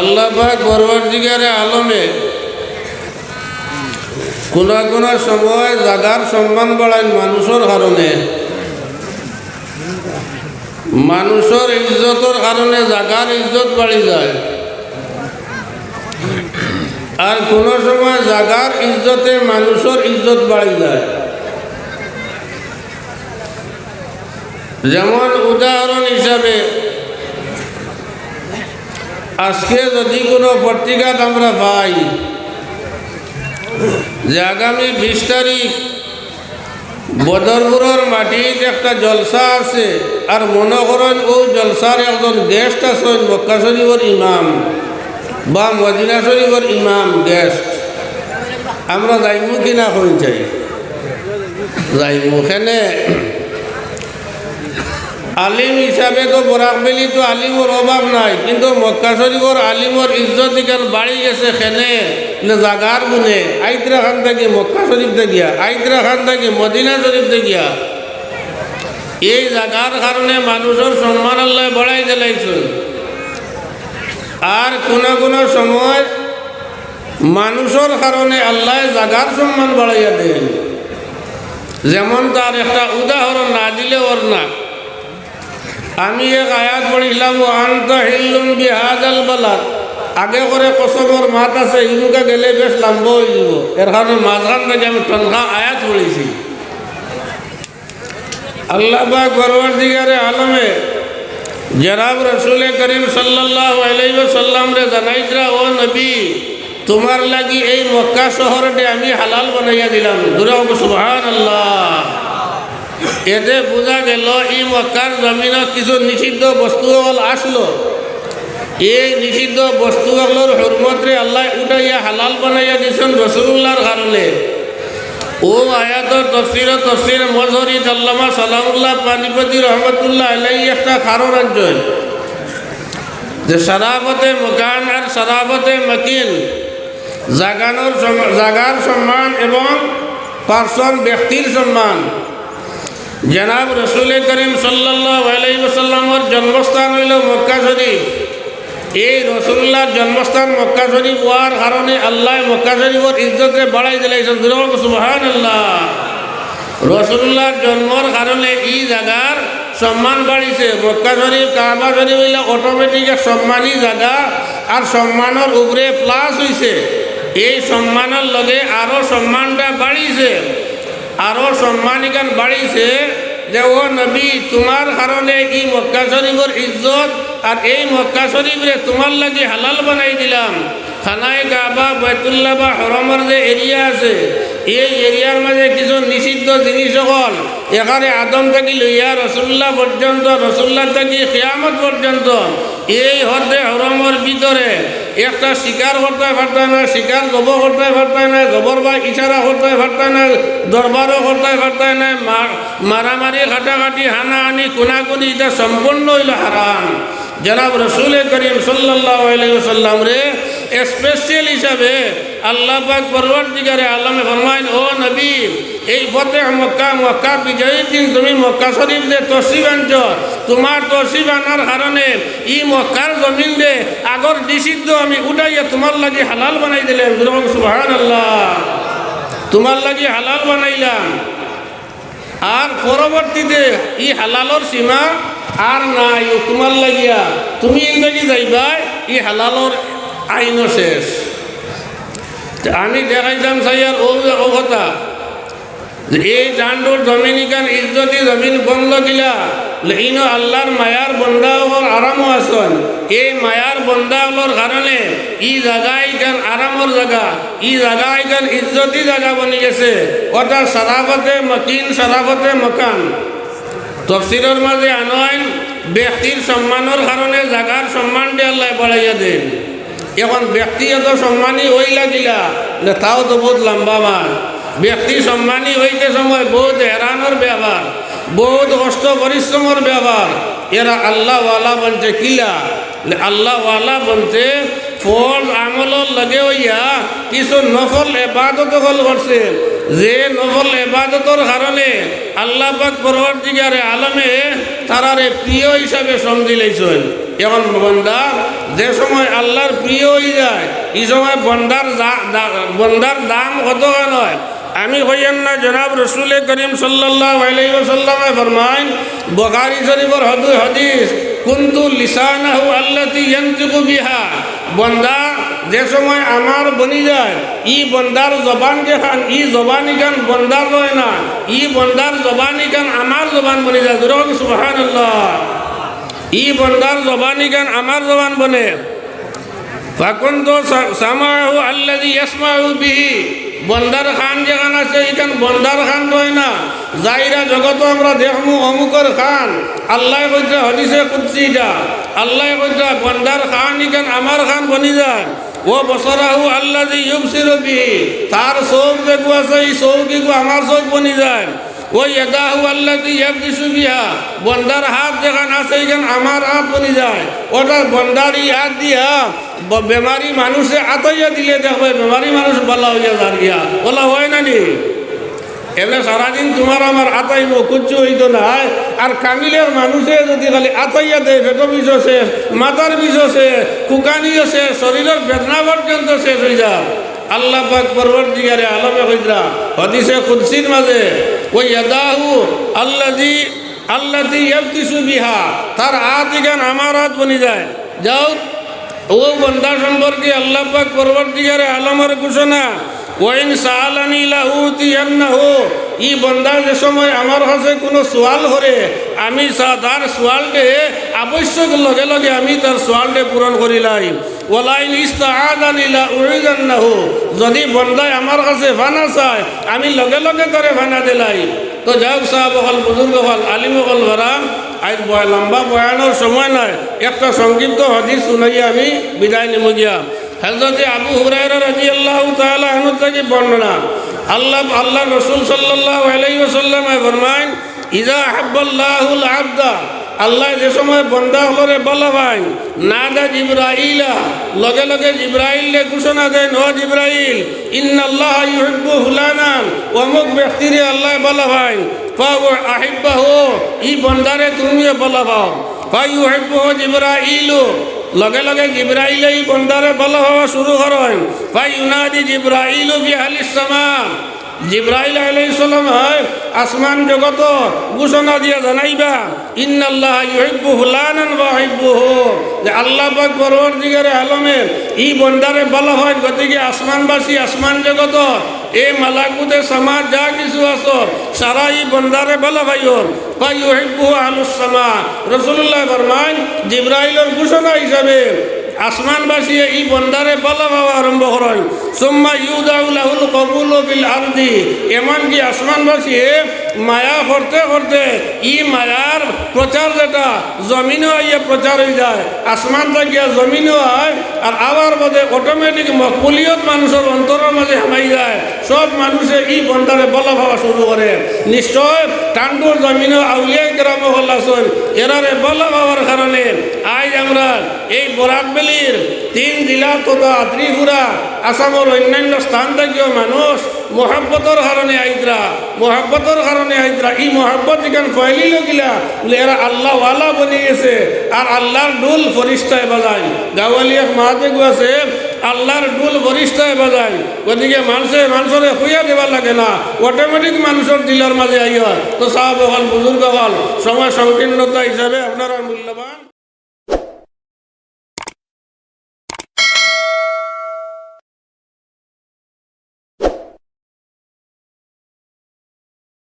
আল্লাহ পাক পরবর্তীকারে আলমে কোন কোন সময় জাগার সম্মান বাড়ায় মানুষের কারণে। মানুষের ইজ্জতের কারণে জাগার ইজ্জত বাড়ি যায়। আর কোন সময় জাগার ইজ্জতে মানুষের ইজ্জত বাড়ি যায়। যেমন উদাহরণ হিসাবে আজকে যদি কোনো পত্রিকাত আমরা পাই যে আগামী বিশ তারিখ বদরপুরের মাটিতে একটা জলসা আছে আর মনে করেন ও জলসার একজন গেস্ট আছেন, মক্কা শরীফের ইমাম বা মদিনা শরীফের ইমাম গেস্ট আমরা যাইমু কিনা হয়ে যাই যাইমু খেনে আলিম হিসাবে তো বরাকবেলি তো আলিমর অভাব নাই, কিন্তু মক্কা শরীফর আলিমর ইজ্জত ইখান বাড়ি গেছে খেনে জাগার গুনে আইতরা খান থাকি মক্কা শরীফ দেখিয়া আইতরা খান থাকি মদিনা শরীফ দেখিয়া এই জাগার কারণে মানুষের সম্মান আল্লাহ বড়াই দিলাইছেন আর কোন কোন সময় মানুষের কারণে আল্লাহ জাগার সম্মান বাড়াইয়া দেন যেমন তার একটা উদাহরণ না দিলে ওর না আমি এক আয়াত পড়িলাম আন্ত হিল্লুম বিহাজাল বালাত আগে করে কসমর মাত আছে ইমুকা গেলে বেশ লম্ব হয়ে যাব। এর কারণে মাঝখান থেকে আমি টনখা আয়াত পড়েছি আল্লাহ পাক পরবর্তীকারে আলমে জনাব রসুল করিম সাল্লাহ আলাইসাল্লাম রে জানাইতরা ও নবী তোমার লাগি এই মক্কা শহরটি আমি হালাল বানাইয়া দিলাম। দুরাব সুবহান আল্লাহ এতে বোঝা গেল এই মক্কার জমিনত কিছু নিষিদ্ধ বস্তুসকল আসলো। এই নিষিদ্ধ বস্তুসকলের হরমতরে আল্লাহ উঠাইয়া হালাল বানাইয়া দিয়েছেন রসুল্লাহর কারণে ও আয়াতর তফসির তফসির মজহরি আল্লামা সালামুল্লাহ পানিপতি রহমতুল্লাহ আলাই একটা কারণ একজন যে সারাবতে মকান আর সারাবতে মকিন, জাগানোর জাগার সম্মান এবং পার্সন ব্যক্তির সম্মান। জনাব রসুল করিম সাল্লাহ আলাইসাল্লামর জন্মস্থান হইল মক্কা শরীফ। এই রসুল্লাহর জন্মস্থান মক্কা শরীফ হওয়ার কারণে আল্লাহ মক্কা শরীফর ইজ্জতে বাড়াই দিলাইছেন সুবাহান আল্লাহ রসুল্লাহর জন্মর কারণে এই জায়গার সম্মান বাড়িছে। মক্কা শরীফ, কাবা শরীফ হইলে অটোমেটিক এক সম্মানী জায়গা আর সম্মানের উপরে প্লাস হইছে। এই সম্মানের লগে আরও সম্মানটা বাড়িছে। আরও সম্মান এখান বাড়িছে যে, ও নবী তোমার কারণে এই মক্কা শরীফের ইজ্জত আর এই মক্কা শরীফরে তোমার লাগে হালাল বানাই দিলাম। খানায় কাবা বৈতুল্লাহ বা হরমর যে এরিয়া আছে, এই এরিয়ার মাঝে কিছু নিষিদ্ধ জিনিস সকল এখানে আদম থেকে লইয়া রসুল্লাহ পর্যন্ত রসুল্লাহ থাকি কেয়ামত পর্যন্ত এই হদে হরমর ভিতরে একটা শিকার করতে পারতে না শিকার জব করতে পারতে না জবর বা ইশারা করতে পারতে না দরবারও করতে পারতে না মার- মারামারি খাটাখাটি হানাহানি, কোনাকুনি এটা সম্পূর্ণ হইল হারাম জনাব রসুল করিম সাল্লাহ সাল্লাম রে স্পেশাল হিসাবে আল্লাহ পাক পরবর্তীকারে আলমে ফরমাইন ও নবী এই ফতে মক্কা মক্কা বিজয়ীর দিন তুমি মক্কা শরীফ যে তসিব আনছ তোমার তসিব আনার কারণে ই মক্কার জমিন দে আগর নিষিদ্ধ আমি উঠাইয়া তোমার লাগি হালাল বানাই দিলাম। সুবাহান আল্লাহ তোমার লাগি হালাল বানাইলাম। আর পরবর্তীতে ই হালালর সীমা আর নাই তোমার লাগিয়া। তুমি ইংরেজি যাইবা ই হালালর আইনও শেষ। আমি দেখাইতাম সাইয়ার ও কথা। এই জমিন ইকান ইজ্জতি জমিন বন্ধ গিলা ইনো আল্লাহর মায়ার বন্দাওয়ার আরামও আসন। এই মায়ার বন্ধা বন্দাওয়ার কারণে ই জায়গা ইকান আরামর জায়গা ই জায়গা ইকান ইজ্জতি জায়গা বনি গেছে। অর্থাৎ সারাফতে মকিন সারাফতে মকান। তফসিলের মাঝে আনয়ন ব্যক্তির সম্মানের কারণে জাগার সম্মানটি আল্লাহ বাড়াইয়া দেন। এখন ব্যক্তিগত সম্মানী হই লাগিলা তাও তো বহুত লম্বা মার ব্যক্তি সম্মানী হইতে সময় বহুত হেরানোর ব্যবহার, বহুত কষ্ট পরিশ্রমের ব্যবহার। এরা আল্লাহওয়ালা বলছে কিলা? আল্লাহওয়ালা বলছে ফল আমলের লগে হইয়া কিছু নফল এবাদত হল করছে। যে নফল এবাদতর কারণে আল্লাহ পাক পরবর্তীকারে আলমে তারারে প্রিয় হিসাবে সমঝি লাইছেন এখন বন্দা যে সময় আল্লাহর প্রিয় হয়ে যায়, এই সময় বন্দার বন্দার দাম কত নয় আমি হইয়েন না জনাব রসুল করিম সাল্লাহ আলাইসাল্লামে ফরমাইন, বখারি শরীফর হদু হদিস, কুন্তু লিসানাহু আল্লাতি ইয়ান্তিকু বিহা। বন্দা, যে সময় আমার বনি যায়, ই বন্দার জবান যে খান, ই জবানি গান বন্দার রয় না, ই বন্দার জবানি গান আমার জবান বনি যায়। দুরকম সুবাহান ই বন্দার জবানি গান আমার জবান বনে। ফাকুন্ত সামাহু আল্লাদি ইয়াসমাহু বিহি। বন্দার খান যেখান আছে, এখান বন্দার খান নয় না। যাইরা জগত আমরা দেখমু, অমুকর খান। আল্লাহ কইছে হদিছে কুদসি এটা আল্লাহ কইছে, বন্দার খান ইখান আমার খান বনি যায়। ও বসরাহু যে ইউবসিরু বিহি। তার চৌক যেগু আছে, এই চৌকিগু আমার চৌক বনি যায়। ওই এদাহু আল্লাদি ইয়াবদিসু বিহা। বন্দার হাত যেখান আছে এখান আমার হাত বনি যায়। ওটা বন্দারি হাত দিয়া বেমারি মানুষে আতইয়া দিলে দেখবে বেমারি মানুষ বলা হইয়া দাঁড়িয়া বলা হয় না নি? এমনি সারাদিন তোমার আমার আতাইব, কুচ্ছু হইতো না। আর কামিলের মানুষে যদি খালি আতাইয়া দেয় পেট বিষ শেষ, মাথার বিষ শেষ, কুকানিও শেষ, শরীরের বেদনা পর্যন্ত শেষ হয়ে যায়। আল্লাহ পাক পরবর্তীকারে আলমে হইদরা হদিসে কুদ্সির মাঝে ওই ইয়াদাহু আল্লাজি আল্লাজি ইয়াবতিসু বিহা তার হাত ইগান আমার হাত বনি যায়। যাও, ও বন্দা সম্পর্কে আল্লাহ পাক পরবর্তীকারে আলমের ঘোষণা, ওয়াইন সাহালানি লাহুতি আন্নাহু ই বন্দা যে সময় আমার কাছে কোনো সোয়াল করে, আমি তার সোয়ালটে আবশ্যক লগে লগে আমি তার সোয়ালটে পূরণ করিলাই। ওলাইন উড়িজান্নাহু যদি বন্দায় আমার কাছে ভানা চায়, আমি লগে লগে তারে ভানা দিলাই। তো যাওক সাহেব হল, বুজুর্গ হল, আলিম হল ভরা আজ লম্বা বয়ানোর সময় নাই। একটা সংক্ষিপ্ত হদিস শুনাই আমি বিদায় নিব গিয়া হজরত আবু হুরায়রা রাদিয়াল্লাহু তাআলা আনহু থেকে বর্ণনা। আল্লাহ আল্লাহ রসুল সাল্লাল্লাহু আলাইহি ওয়াসাল্লাম ফরমায় ইজা হাব্বাল্লাহুল আবদা। আল্লাহ যে সময় বন্দা হলরে বলা ভাই, না দা জিব্রাইলা, লগে লগে জিব্রাইলে ঘোষণা দেন, ও জিব্রাইল, ইন্নাল্লাহ ইউহিব্বু ফুলানান অমুক ব্যক্তিরে আল্লাহ বলা ভাই ফাও আহিব্বাহ, ই বন্দারে তুমিও বলা ভাও। ফাই ইউহিব্বু জিব্রাইলু, লগে লগে জিব্রাইলে এই বন্দারে বলা হওয়া শুরু করেন ফাই ইউনাদি জিব্রাইলু ফি আহলিস সামা জিব্রাইল আলাইসাল্লাম হয়, আসমান জগত ঘোষণা দিয়া জানাইবা, ইন্নাল্লাহ ইউহিব্বু ফুলানান ওয়া ইউহিব্বুহু। যে আল্লাহ পাক পরবর্তীকারে আলমে ই বন্দারে বলা হয়, গতিকে আসমানবাসী, আসমান জগত, এ মালাকুতে সমাজ যা কিছু আছো, সারা ই বন্দারে বলা ভাইও ওয়া ইউহিব্বুহু আহলুস সামা। রাসূলুল্লাহ ফরমান জিব্রাইলের ঘোষণা হিসাবে আসমানবাসী এই বন্দারে বলা বাবা আরম্ভ করেন। সোম্মা ইউদাউলাহুল কবুল বিল আরদি। এমনকি আসমানবাসী মায়া করতে করতে ই মায়ার প্রচার যেটা, জমিনও ইয়ে প্রচার হয়ে যায়। আসমান থাকিয়া জমিনও হয় আর আবার বাদে অটোমেটিক মকবুলিয়ত মানুষের অন্তরের মাঝে হামাই যায়। সব মানুষে ই বন্দারে বলা ভাবা শুরু করে। নিশ্চয় টান্ডুর জমিনও আউলিয়া গ্রাম হল আসন এরারে বলা ভাবার কারণে আজ আমরা এই বরাকবেলির তিন জেলা তথা ত্রিপুরা আসামের অন্যান্য স্থান থেকেও মানুষ মহাব্বতর কারণে আইদ্রা, মহাব্বতর কারণে আইদ্রা। এই মহাব্বত যেখানে ফয়লিল গিলা বলে এরা আল্লাহ ওয়ালা বনে গেছে আর আল্লাহর ডুল ফরিস্তায় বাজায়। গাওয়ালিয়া মাহাতে আছে আল্লাহর ডুল ফরিস্তায় বাজায়। গতিকে মানুষে মানুষের খুঁয়া দেবার লাগে না। অটোমেটিক মানুষের দিলের মাঝে আইয়া তো সাহাব হল, বুজুর্গ হল। সময় সংকীর্ণতা হিসাবে আপনারা মূল্যবান